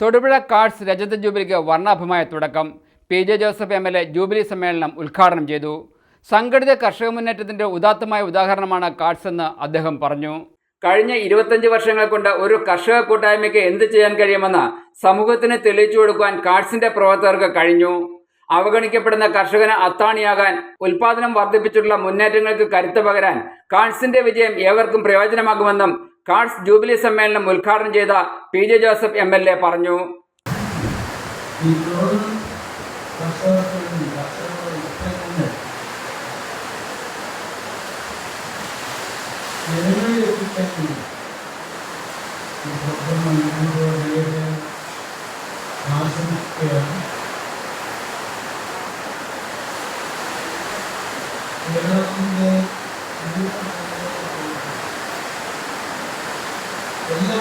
Thodupuzha cards രജത ജൂബിലിക്ക് വർണാഭമായ തുടക്കം. P J Joseph M L A jubilee സമ്മേളനം ഉദ്ഘാടനം ചെയ്തു. സംഘടിത കർഷക മുന്നേറ്റത്തിന്റെ ഉദാത്തമായ ഉദാഹരണമാണ് കാർഡ്സ് എന്ന് അദ്ദേഹം പറഞ്ഞു. കഴിഞ്ഞ ഇരുപത്തഞ്ച് വർഷങ്ങൾ കൊണ്ട് ഒരു കർഷക കൂട്ടായ്മയ്ക്ക് എന്ത് ചെയ്യാൻ കഴിയുമെന്ന് സമൂഹത്തിന് തെളിയിച്ചു കൊടുക്കുവാൻ കാർഡ്സിന്റെ പ്രവർത്തകർക്ക് കഴിഞ്ഞു. അവഗണിക്കപ്പെടുന്ന കർഷകന് അത്താണിയാകാൻ ഉൽപാദനം വർദ്ധിപ്പിച്ചിട്ടുള്ള മുന്നേറ്റങ്ങൾക്ക് കരുത്ത് പകരാൻ കാർഡ്സിന്റെ വിജയം ഏവർക്കും പ്രയോജനമാകുമെന്നും കാർഡ്സ് ജൂബിലി സമ്മേളനം ഉദ്ഘാടനം ചെയ്ത P J Joseph M L A പറഞ്ഞു. ഈ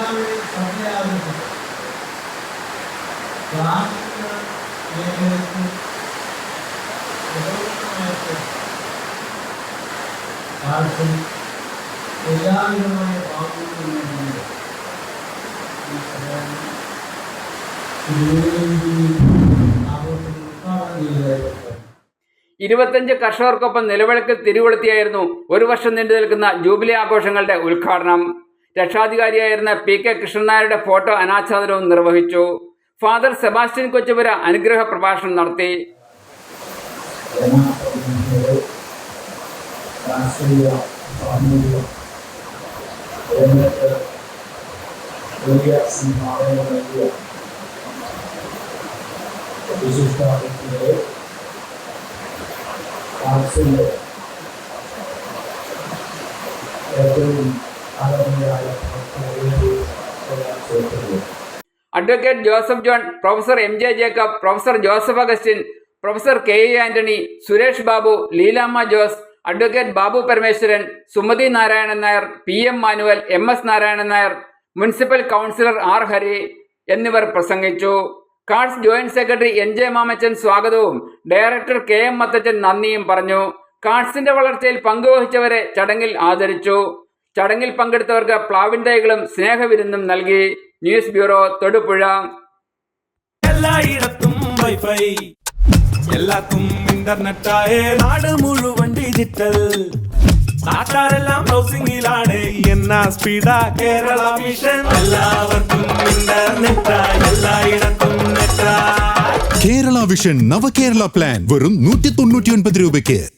എല്ലാവരെയും സമയാകുന്നത് കാർഷിക മേഖലയ്ക്ക് കാർഷിക എല്ലാവിധമായ ചെയ്തതായിട്ട് ഇരുപത്തഞ്ച് കർഷകർക്കൊപ്പം നിലവിളക്കിൽ തിരുവളുത്തിയായിരുന്നു ഒരു വർഷം നീണ്ടു നിൽക്കുന്ന ജൂബിലി ആഘോഷങ്ങളുടെ ഉദ്ഘാടനം. രക്ഷാധികാരിയായിരുന്ന പി കെ കൃഷ്ണനായരുടെ ഫോട്ടോ അനാച്ഛാദനവും നിർവഹിച്ചു. ഫാദർ സെബാസ്റ്റ്യൻ കൊച്ചുപുര അനുഗ്രഹ പ്രഭാഷണം നടത്തി. ഏറ്റവും advocate Joseph John professor M J Jacob professor Joseph Augustine professor K A Antony Suresh Babu Leelamma Jose advocate Babu Parameswaran Sumathi Narayanan Nair P M Manuel M S Narayanan Nair municipal councillor R Hari എന്നിവർ പ്രസംഗിച്ചു. Cards joint secretary N J Mamachan സ്വാഗതവും. Director K M Mathachan നന്ദിയും പറഞ്ഞു. കാർഡ്സിന്റെ വളർച്ചയിൽ പങ്കുവഹിച്ചവരെ ചടങ്ങിൽ ആദരിച്ചു. ചടങ്ങിൽ പങ്കെടുത്തവർക്ക് പ്ലാവിൻ തൈകളും സ്നേഹവിരുന്നും നൽകി. News bureau Thodupuzha. എല്ലായിടത്തും വൈഫൈ. എല്ലാത്തും ഇന്റർനെറ്റായേ നാട് മുഴുവൻ ഡിജിറ്റൽ നാട്ടാരെല്ലാം ബ്രൗസിംഗിലാണ് എന്നാ സ്പീഡാ കേരള മിഷൻ എല്ലാവർക്കും ഇന്റർനെറ്റാ എല്ലായിടത്തും കേരള വിഷൻ നവകേരള പ്ലാൻ വെറും നൂറ്റി തൊണ്ണൂറ്റി ഒൻപത് രൂപയ്ക്ക്.